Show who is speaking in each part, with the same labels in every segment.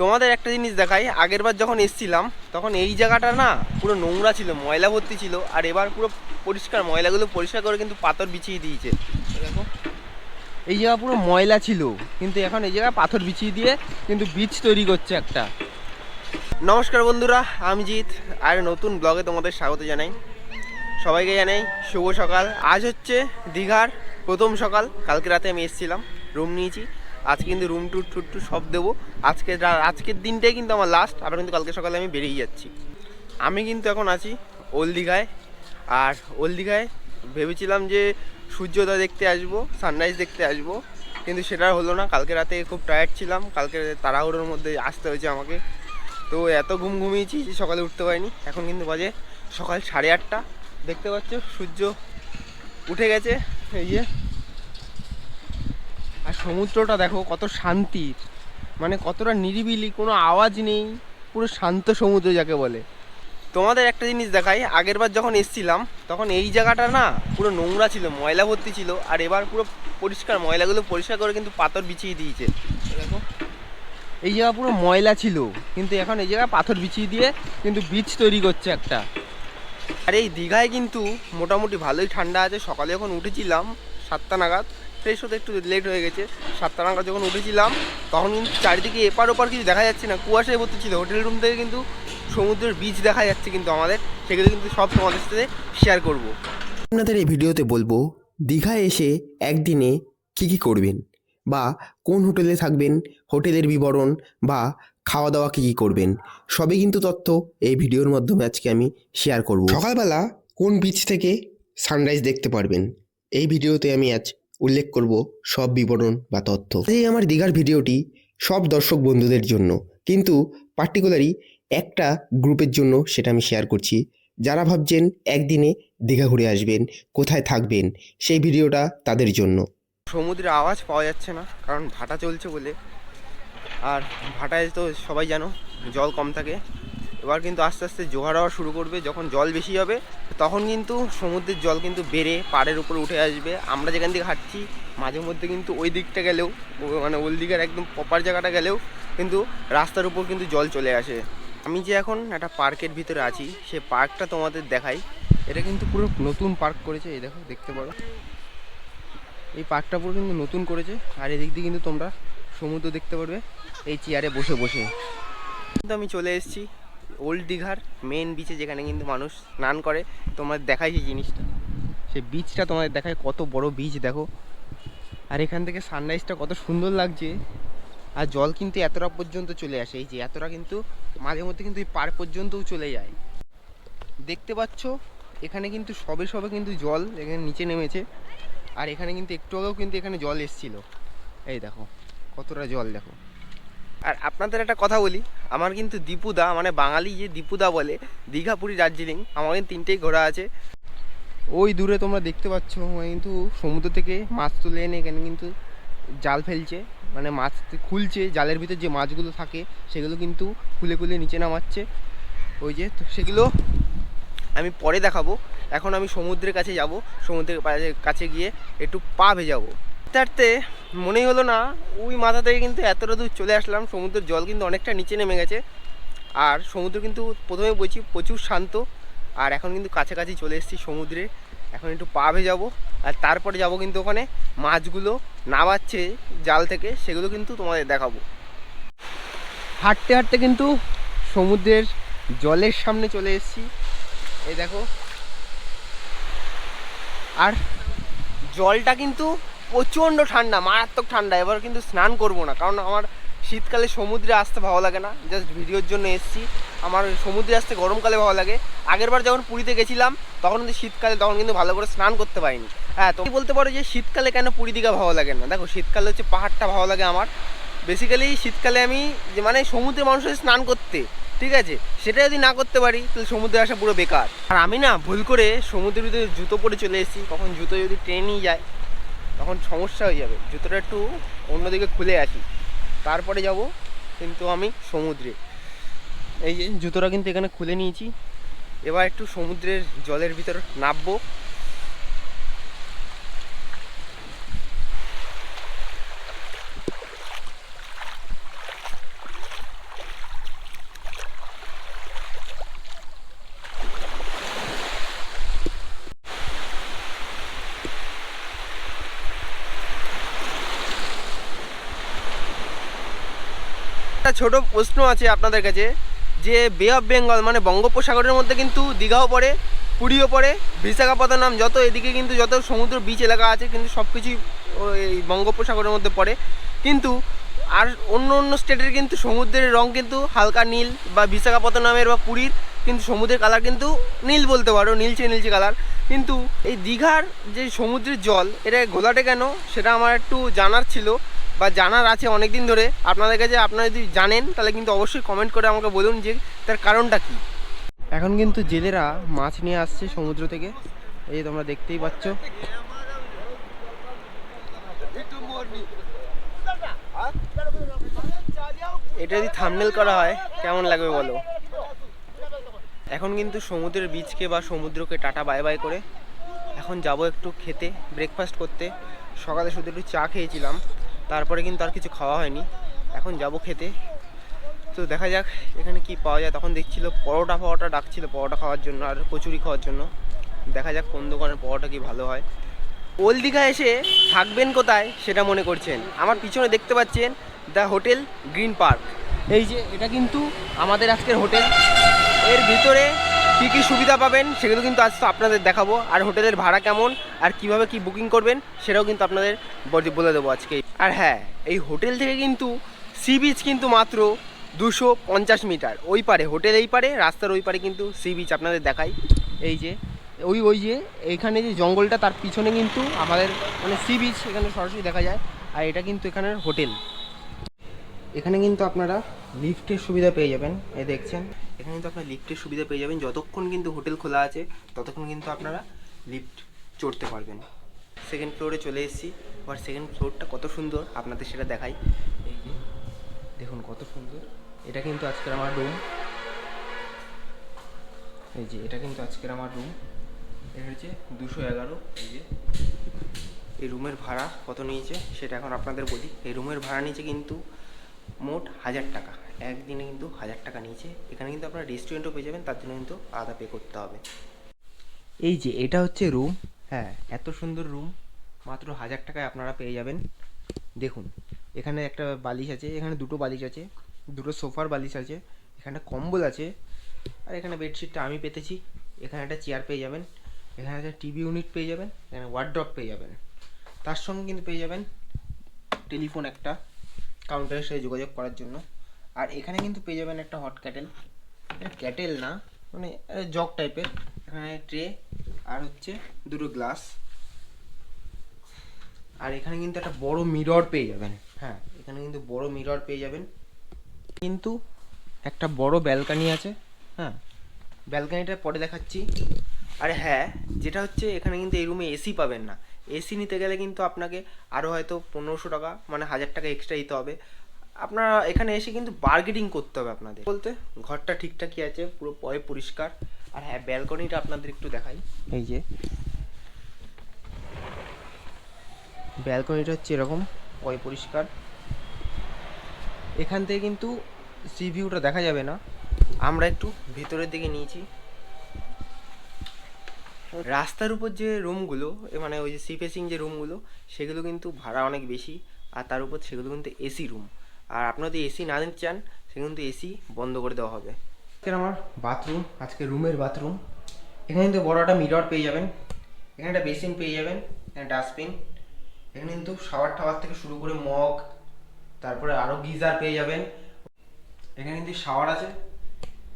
Speaker 1: তোমাদের একটা জিনিস দেখাই আগের বার যখন এসছিলাম, তখন এই জায়গাটা না পুরো নোংরা ছিল, ময়লা ভর্তি ছিল, আর এবার পুরো পরিষ্কার, ময়লাগুলো পরিষ্কার করে কিন্তু পাথর বিছিয়ে দিয়েছে। দেখো, এই জায়গা পুরো ময়লা ছিল, কিন্তু এখন এই জায়গায় পাথর বিছিয়ে দিয়ে কিন্তু বীজ তৈরি করছে একটা। নমস্কার বন্ধুরা, আমি জিৎ, আর নতুন ব্লগে তোমাদের স্বাগত জানাই। সবাইকে জানাই শুভ সকাল। আজ হচ্ছে দীঘার প্রথম সকাল, কালকে রাতে আমি এসেছিলাম রুম নিয়েছি। আজকে কিন্তু রুম টুর টুর টু সব দেবো। আজকে আজকের দিনটাই কিন্তু আমার লাস্ট আবার কিন্তু কালকে সকালে আমি বেরিয়ে যাচ্ছি। আমি কিন্তু এখন আছি ওল দীঘায়। আর ওল দীঘায় ভেবেছিলাম যে সূর্যোদয় দেখতে আসব সানরাইজ দেখতে আসব। কিন্তু সেটা হলো না। কালকে রাতে খুব টায়ার্ড ছিলাম। কালকে তাড়াহুড়োর মধ্যে আসতে হয়েছে আমাকে। তো এত ঘুম ঘুমিয়েছি যে সকালে উঠতে পারিনি। এখন কিন্তু বাজে সকাল সাড়ে আটটা। দেখতে পাচ্ছ সূর্য উঠে গেছে। এই যে আর সমুদ্রটা দেখো কত শান্তির। মানে কতটা নিরিবিলি, কোনো আওয়াজ নেই, পুরো শান্ত সমুদ্র যাকে বলে। তোমাদের একটা জিনিস দেখাই, আগের বার যখন এসছিলাম, তখন এই জায়গাটা না পুরো নোংরা ছিল, ময়লা ভর্তি ছিল, আর এবার পুরো পরিষ্কার, ময়লাগুলো পরিষ্কার করে কিন্তু পাথর বিছিয়ে দিয়েছে। দেখো। এই জায়গা পুরো ময়লা ছিল, কিন্তু এখন এই জায়গায় পাথর বিছিয়ে দিয়ে কিন্তু বীজ তৈরি করছে একটা। আর এই দীঘায় কিন্তু মোটামুটি ভালোই ঠান্ডা আছে, সকালে যখন উঠেছিলাম, সাতটা নাগাদ ফ্রেশ হতে একটু লেট হয়ে গেছে। সাতটা নাগাদ যখন উঠেছিলাম, তখন কিন্তু চারিদিকে এপার ওপার কিছু দেখা যাচ্ছে না। কুয়াশায় ভর্তি ছিল। হোটেল রুম থেকে কিন্তু সমুদ্রের বীজ দেখা যাচ্ছে কিন্তু আমাদের। সেগুলো কিন্তু সব তোমাদের সাথে শেয়ার করব।
Speaker 2: আপনাদের এই ভিডিওতে বলব, দীঘায় এসে একদিনে কি কি করবেন? বা কোন হোটেলে থাকবেন? হোটেলের বিবরণ বা খাওয়া দাওয়া কী কী করবেন? সবই কিন্তু তথ্য এই ভিডিওর মাধ্যমে আজকে আমি শেয়ার করব। সকালবেলা কোন বিচ থেকে সানরাইজ দেখতে পারবেন? এই ভিডিওতে আমি আজ উল্লেখ করব সব বিবরণ বা তথ্য। এই আমার দীঘার ভিডিওটি সব দর্শক বন্ধুদের জন্য, কিন্তু পার্টিকুলারই একটা গ্রুপের জন্য সেটা আমি শেয়ার করছি। যারা ভাবছেন একদিনে দীঘা ঘুরে আসবেন, কোথায় থাকবেন, সেই ভিডিওটা তাদের জন্য।
Speaker 1: সমুদ্রের আওয়াজ পাওয়া যাচ্ছে না, কারণ ভাটা চলছে বলে। আর ভাটায় তো সবাই জানো, জল কম থাকে। এবার কিন্তু আস্তে আস্তে জোয়ার হওয়া শুরু করবে, যখন জল বেশি হবে, তখন কিন্তু সমুদ্রের জল কিন্তু বেড়ে পাড়ের উপরে উঠে আসবে। আমরা যেখান থেকে হাঁটছি, মাঝে মধ্যে কিন্তু ওই দিকটা গেলেও মানে ওই দিকের একদম প্রপার জায়গাটা গেলেও কিন্তু রাস্তার উপর কিন্তু জল চলে আসে। আমি যে এখন একটা পার্কের ভিতরে আছি, সে পার্কটা তোমাদের দেখাই। এটা কিন্তু পুরো নতুন পার্ক করেছে, এই দেখো, দেখতে পারো। এই পার্কটা পুরো কিন্তু নতুন করেছে, আর এদিক দিয়ে কিন্তু তোমরা সমুদ্র দেখতে পারবে, এই চেয়ারে বসে বসে। কিন্তু আমি চলে এসেছি ওল্ড দীঘার মেন বিচে যেখানে কিন্তু মানুষ স্নান করে, তোমার দেখাই সেই জিনিসটা। সেই বিচটা তোমাদের দেখায় কত বড় বিচ দেখো। আর এখান থেকে সানরাইজটা কত সুন্দর লাগছে। আর জল কিন্তু এতটা পর্যন্ত চলে আসে, এই যে এতটা কিন্তু মাঝে মধ্যে কিন্তু এই পার পর্যন্তও চলে যায়। দেখতে পাচ্ছ, এখানে কিন্তু সবে সবে কিন্তু জল এখানে নিচে নেমেছে। আর এখানে কিন্তু একটু আগেও কিন্তু এখানে জল এসছিল। এই দেখো, কতটা জল দেখো। আর আপনাদের একটা কথা বলি আমার কিন্তু দীপুদা মানে বাঙালি যে দীপুদা বলে দীঘা পুরী দার্জিলিং আমার কিন্তু তিনটেই ঘোরা আছে। ওই দূরে তোমরা দেখতে পাচ্ছ ওই কিন্তু সমুদ্র থেকে মাছ তুলে এনে এখানে কিন্তু জাল ফেলছে মানে মাছ খুলছে জালের ভিতর যে মাছগুলো থাকে সেগুলো কিন্তু খুলে খুলে নিচে নামাচ্ছে। ওই যে তো সেগুলো আমি পরে দেখাবো এখন আমি সমুদ্রের কাছে যাব সমুদ্রের কাছে গিয়ে একটু পা ভেজাবো। তারতে মনেই হলো না, ওই মাথা থেকে কিন্তু এতটা দূর চলে আসলাম, সমুদ্রের জল কিন্তু অনেকটা নিচে নেমে গেছে। আর সমুদ্র কিন্তু প্রথমে বলছি প্রচুর শান্ত, আর এখন কিন্তু কাছাকাছি চলে এসেছি সমুদ্রে। এখন একটু পা ভেজাবো আর তারপরে যাব কিন্তু ওখানে মাছগুলো নামাচ্ছে জাল থেকে, সেগুলো কিন্তু তোমাদের দেখাবো। হাঁটতে হাঁটতে কিন্তু সমুদ্রের জলের সামনে চলে এসেছি। এই দেখো। আর জলটা কিন্তু প্রচণ্ড ঠান্ডা, মারাত্মক ঠান্ডা। এবার কিন্তু স্নান করব না, কারণ আমার শীতকালে সমুদ্রে আসতে ভালো লাগে না। জাস্ট ভিডিওর জন্য এসেছি। আমার সমুদ্রে আসতে গরমকালে ভালো লাগে। আগেরবার যখন পুরীতে গেছিলাম, তখন কিন্তু শীতকালে, তখন কিন্তু ভালো করে স্নান করতে পারিনি। হ্যাঁ তুমি বলতে পারো যে শীতকালে কেন পুরী দীঘা ভালো লাগে না? দেখো, শীতকালে হচ্ছে পাহাড়টা ভালো লাগে আমার। বেসিক্যালি শীতকালে আমি যে মানে সমুদ্রে মানুষের স্নান করতে, ঠিক আছে? সেটা যদি না করতে পারি, তাহলে সমুদ্রে আসা পুরো বেকার। আর আমি না, ভুল করে সমুদ্রের ভিতরে জুতো পরে চলে এসেছি। কখন জুতো যদি ট্রেনে নিয়ে যায় তখন সমস্যা হয়ে যাবে। জুতোটা একটু অন্যদিকে খুলে আসি। তারপরে যাব কিন্তু আমি সমুদ্রে। এই যে জুতোটা কিন্তু এখানে খুলে নিয়েছি। এবার একটু সমুদ্রের জলের ভিতর নামবো। একটা ছোট প্রশ্ন আছে আপনাদের কাছে, যে বে অফ বেঙ্গল মানে বঙ্গোপসাগরের মধ্যে কিন্তু দীঘাও পড়ে, পুরীও পড়ে, বিশাখাপত্তনম যত এদিকে কিন্তু যত সমুদ্র বিচ এলাকা আছে কিন্তু সব কিছুই এই বঙ্গোপসাগরের মধ্যে পড়ে। কিন্তু আর অন্য অন্য স্টেটের কিন্তু সমুদ্রের রং কিন্তু হালকা নীল বা বিশাখাপত্তনমের বা পুরীর কিন্তু সমুদ্রের কালার কিন্তু নীল বলতে পারো, নীলচে নীলচে কালার কিন্তু এই দীঘার যে সমুদ্রের জল, এটা ঘোলাটে কেন? সেটা আমার একটু জানার ছিল। বা জানার আছে অনেক দিন ধরে, আপনাদের কাছে আপনারা যদি জানেন, তাহলে কিন্তু অবশ্যই কমেন্ট করে আমাকে বলুন যে তার কারণটা কী। এখন কিন্তু জেলেরা মাছ নিয়ে আসছে সমুদ্র থেকে। এই তোমরা দেখতেই পাচ্ছ। এটা যদি থামনেল করা হয়, কেমন লাগবে বলো? এখন কিন্তু সমুদ্রের বীচকে বা সমুদ্রকে টাটা বাই বাই করে। এখন যাব একটু খেতে ব্রেকফাস্ট করতে। সকালে শুধু একটু চা খেয়েছিলাম। তারপরে কিন্তু আর কিছু খাওয়া হয়নি। এখন যাব খেতে। তো দেখা যাক এখানে কি পাওয়া যায়। তখন দেখছিল পরোটা ফরোটা ডাকছিল পরোটা খাওয়ার জন্য আর কচুরি খাওয়ার জন্য। দেখা যাক কোন দোকানের পরোটা কি ভালো হয়। ওল দীঘা এসে থাকবেন কোথায় সেটা মনে করছেন। আমার পিছনে দেখতে পাচ্ছেন দ্য হোটেল গ্রিন পার্ক। এই যে, এটা কিন্তু আমাদের আজকের হোটেল। এর ভিতরে কী কী সুবিধা পাবেন সেগুলো কিন্তু আজ আপনাদের দেখাবো। আর হোটেলের ভাড়া কেমন, আর কীভাবে কি বুকিং করবেন সেটাও কিন্তু আপনাদের বলে- দেবো আজকে। আর হ্যাঁ এই হোটেল থেকে কিন্তু সি বিচ কিন্তু মাত্র দুশো পঞ্চাশ মিটার। ওই পারে, হোটেল এই পারে, রাস্তার ওই পারে কিন্তু সি বিচ আপনাদের দেখাই। এই যে, ওই ওই যে এইখানে যে জঙ্গলটা তার পিছনে কিন্তু আমাদের মানে সি বিচ এখানে সরাসরি দেখা যায়। আর এটা কিন্তু এখানের হোটেল। এখানে কিন্তু আপনারা লিফটের সুবিধা পেয়ে যাবেন, এই দেখছেন। এখানে কিন্তু আপনারা লিফটের সুবিধা পেয়ে যাবেন, যতক্ষণ কিন্তু হোটেল খোলা আছে, ততক্ষণ কিন্তু আপনারা লিফট চড়তে পারবেন। সেকেন্ড ফ্লোরে চলে এসেছি। এবার সেকেন্ড ফ্লোরটা কত সুন্দর, আপনাদের সেটা দেখাই। এই যে, দেখুন কত সুন্দর। এটা কিন্তু আজকের আমার রুম এই যে, এটা কিন্তু আজকের আমার রুম এটা হচ্ছে দুশো এগারো। এই যে, এই রুমের ভাড়া কত নিয়েছে, সেটা এখন আপনাদের বলি। এই রুমের ভাড়া নিয়েছে কিন্তু মোট হাজার টাকা। একদিনে কিন্তু হাজার টাকা নিয়েছে। এখানে কিন্তু আপনারা রেস্টুরেন্টও পেয়ে যাবেন, তার জন্য কিন্তু আলাদা পে করতে হবে। এই যে, এটা হচ্ছে রুম হ্যাঁ এত সুন্দর রুম মাত্র হাজার টাকায় আপনারা পেয়ে যাবেন। দেখুন, এখানে একটা বালিশ আছে, এখানে দুটো বালিশ আছে, দুটো সোফার বালিশ আছে, এখানে কম্বল আছে, আর এখানে বেডশিটটা আমি পেতেছি। এখানে একটা চেয়ার পেয়ে যাবেন, এখানে একটা টিভি ইউনিট পেয়ে যাবেন, এখানে ওয়ার্ড্রপ পেয়ে যাবেন। তার সঙ্গে কিন্তু পেয়ে যাবেন টেলিফোন একটা। কাউন্টারের সাথে যোগাযোগ করার জন্য। আর এখানে কিন্তু পেয়ে যাবেন একটা হট ক্যাটেল ক্যাটেল না মানে জগ টাইপের এখানে ট্রে আর হচ্ছে দুটো গ্লাস আর এখানে কিন্তু একটা বড় মিরর পেয়ে যাবেন। হ্যাঁ এখানে কিন্তু বড় মিরর পেয়ে যাবেন। কিন্তু একটা বড় ব্যালকানি আছে হ্যাঁ। ব্যালকানিটা পরে দেখাচ্ছি। আর হ্যাঁ যেটা হচ্ছে এখানে কিন্তু এই রুমে এসি পাবেন না। এসি নিতে গেলে কিন্তু আপনাকে আরও হয়তো পনেরোশো টাকা মানে হাজার টাকা এক্সট্রা দিতে হবে। আপনারা এখানে এসে কিন্তু বার্গেটিং করতে হবে আপনাদের। বলতে ঘরটা ঠিকঠাকই আছে, পুরো পরে পরিষ্কার। আর হ্যাঁ ব্যালকনিটা আপনাদের একটু দেখাই। এই যে। ব্যালকনিটা হচ্ছে এরকম পয় পরিষ্কার। এখান থেকে কিন্তু সি ভিউটা দেখা যাবে না। আমরা একটু ভেতরের দিকে নিয়েছি। রাস্তার উপর যে রুমগুলো মানে ওই যে সি ফেসিং যে রুমগুলো সেগুলো কিন্তু ভাড়া অনেক বেশি আর তার উপর সেগুলো কিন্তু এসি রুম। আর আপনারা যদি এসি না নিতে চান সেখানে কিন্তু এসি বন্ধ করে দেওয়া হবে। আজকের আমার বাথরুম আজকে রুমের বাথরুম। এখানে কিন্তু বড় একটা মিরর পেয়ে যাবেন। এখানে একটা বেসিন পেয়ে যাবেন এখানে ডাস্টবিন। এখানে কিন্তু শাওয়ার টাওয়ার থেকে শুরু করে মগ তারপরে আরও গিজার পেয়ে যাবেন। এখানে কিন্তু শাওয়ার আছে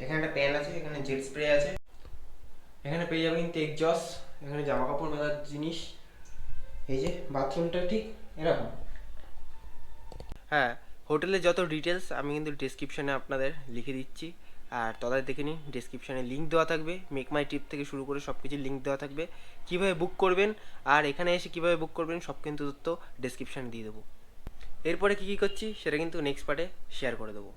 Speaker 1: এখানে একটা প্যান আছে এখানে জেট স্প্রে আছে। এখানে পেয়ে যাবেন কিন্তু এক্সজস্ট এখানে জামা কাপড় মেলার জিনিস। এই যে বাথরুমটা ঠিক এরকম। হ্যাঁ হোটেলের যত ডিটেলস আমি কিন্তু ডিসক্রিপশানে আপনাদের লিখে দিচ্ছি। আর তলায় দেখে নিন ডিসক্রিপশানে লিঙ্ক দেওয়া থাকবে। মেক মাই ট্রিপ থেকে শুরু করে সব কিছু লিঙ্ক দেওয়া থাকবে। কীভাবে বুক করবেন আর এখানে এসে কীভাবে বুক করবেন, সব কিন্তু তথ্য ডিসক্রিপশানে দিয়ে দেবো। এরপরে কী কী করছি, সেটা কিন্তু নেক্সট পার্টে শেয়ার করে দেবো।